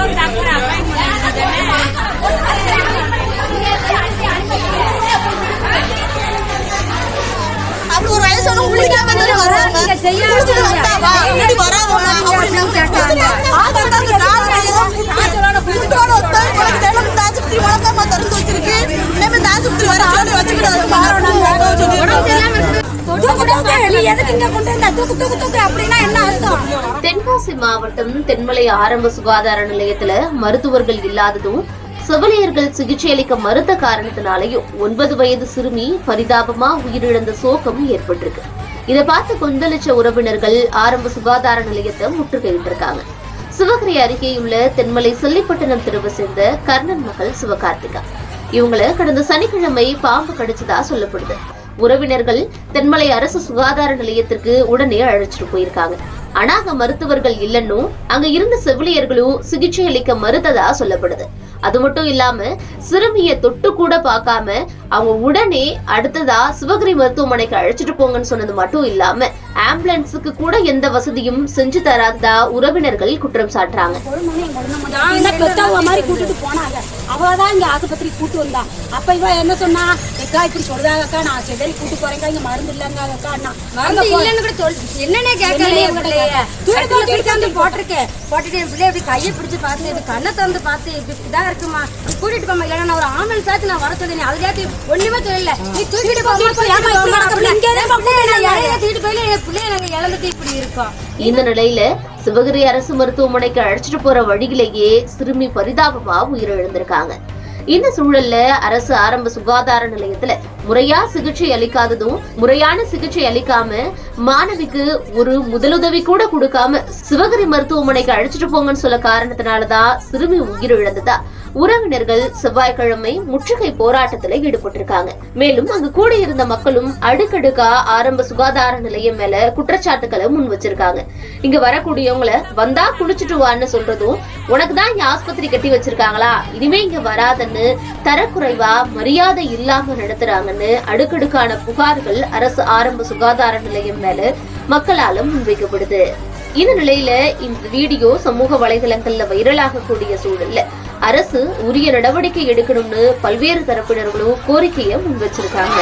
இன்னொரு அப்படி ஒரு வயசானவங்க குளிக்காம தானே வர்றாங்க அப்படின்னு கேட்டாங்க ஆதார் கார்டு நாலு குடும்பத்தோட ஒத்தாய் குழந்தை தினம் இந்த ஆஸ்பத்திரி வழக்கமா திறந்து வச்சிருக்கு இனிமே இந்த ஆஸ்பத்திரி வர சொல்லி வச்சுக்கிட்டு தூக்கு தூக்கு நீ எதுக்கு இங்க கொண்டு வந்த? தூக்கு தூக்கு தூக்கு. அப்படின்னா என்ன அர்த்தம்? தென்காசி மாவட்டம் தென்மலை ஆரம்ப சுகாதார நிலையத்துல மருத்துவர்கள் இல்லாததும் செவிலியர்கள் சிகிச்சை அளிக்க மறுத்த காரணத்தினாலையும் ஒன்பது வயது சிறுமி பரிதாபமா உயிரிழந்த சோகம் ஏற்பட்டிருக்கு. இதை பார்த்து கொந்தளிச்ச உறவினர்கள் ஆரம்ப சுகாதார நிலையத்தை முற்றுகையிட்டு இருக்காங்க சிவகிரி அருகேயுள்ள தென்மலை செல்லிப்பட்டினம் தெருவை சேர்ந்த கர்ணன் மகள் சிவகார்த்திகா. இவங்களை கடந்த சனிக்கிழமை பாம்பு கடிச்சதா சொல்லப்படுது. உறவினர்கள் தென்மலை அரசு சுகாதார நிலையத்திற்கு உடனே அழைச்சிட்டு போயிருக்காங்க. ஆனா அங்க மருத்துவர்கள் இல்லன்னும் அங்க இருந்த செவிலியர்களும் சிகிச்சை அளிக்க மறுத்ததா சொல்லப்படுது. அது மட்டும் இல்லாம சிறுமிய தொட்டு கூட பார்க்காம அவங்க உடனே அடுத்ததா சிவகிரி மருத்துவமனைக்கு அழைச்சிட்டு போங்கன்னு சொன்னது மட்டும் இல்லாம ஆம்புலன்ஸுக்கு கூட எந்த வசதியும் செஞ்சு தராததா உறவினர்கள் குற்றம் சாட்டுறாங்க. நான் மாதிரி கூட்டிட்டு போனாங்க. அவ தான் இங்க ஆஸ்பத்திரி கூட்டு வந்தா. அப்ப இவ என்ன சொன்னா அக்கா இப்படி சொல்றாங்க அக்கா நான் செதறி கூட்டு போறேங்க இங்க மருந்து இல்லங்க அக்கா மருந்து இல்லைன்னு கூட சொல் என்னன்னே வந்து போட்டிருக்கேன். போட்டுட்டு என் பிள்ளைய இப்படி கையை பிடிச்சு பார்த்து இது கண்ணை திறந்து பார்த்து இப்படி இதா இருக்குமா? கூட்டிட்டு போமா இல்லைன்னா நான் ஒரு ஆம்புலன்ஸ் ஆச்சு நான் வர சொல்லி அதுக்காக ஒண்ணுமே சொல்லல. நீ தூக்கிட்டு போமா தூக்கிட்டு போயில என் பிள்ளைய நாங்க இழந்துட்டு இப்படி இருக்கோம். இந்த நிலையில சிவகிரி அரசு மருத்துவமனைக்கு அழைச்சிட்டு போற வழியிலேயே சிறுமி பரிதாபமா உயிரிழந்திருக்காங்க. இந்த சூழல்ல அரசு ஆரம்ப சுகாதார நிலையத்துல முறையா சிகிச்சை அளிக்காததும் முறையான சிகிச்சை அளிக்காம மாணவிக்கு ஒரு முதலுதவி கூட கொடுக்காம சிவகிரி மருத்துவமனைக்கு அழைச்சிட்டு போங்கன்னு சொல்ல காரணத்தினாலதான் சிறுமி உயிரிழந்ததா உறவினர்கள் செவ்வாய்க்கிழமை முற்றுகை போராட்டத்துல ஈடுபட்டிருக்காங்க. மேலும் அங்கு கூட இருந்த மக்களும் அடுக்கடுக்கா ஆரம்ப சுகாதார நிலையம் மேல குற்றச்சாட்டுகளை முன் வச்சிருக்காங்க. இங்க வரக்கூடியவங்கள வந்தா குளிச்சுட்டு வான்னு சொல்றதும் உனக்கு தான் இங்க ஆஸ்பத்திரி கட்டி வச்சிருக்காங்களா? இனிமே இங்க வராதன்னு தரக்குறைவா மரியாதை இல்லாம நடத்துறாங்கன்னு அடுக்கடுக்கான புகார்கள் அரசு ஆரம்ப சுகாதார நிலையம் மேல மக்களால முன்வைக்கப்படுது. இந்த நிலையில இந்த வீடியோ சமூக வலைதளங்கள்ல வைரலாக கூடிய சூழல்ல அரசு உரிய நடவடிக்கை எடுக்கணும்னு பல்வேறு தரப்பினர்களும் கோரிக்கையை முன் வச்சிருக்காங்க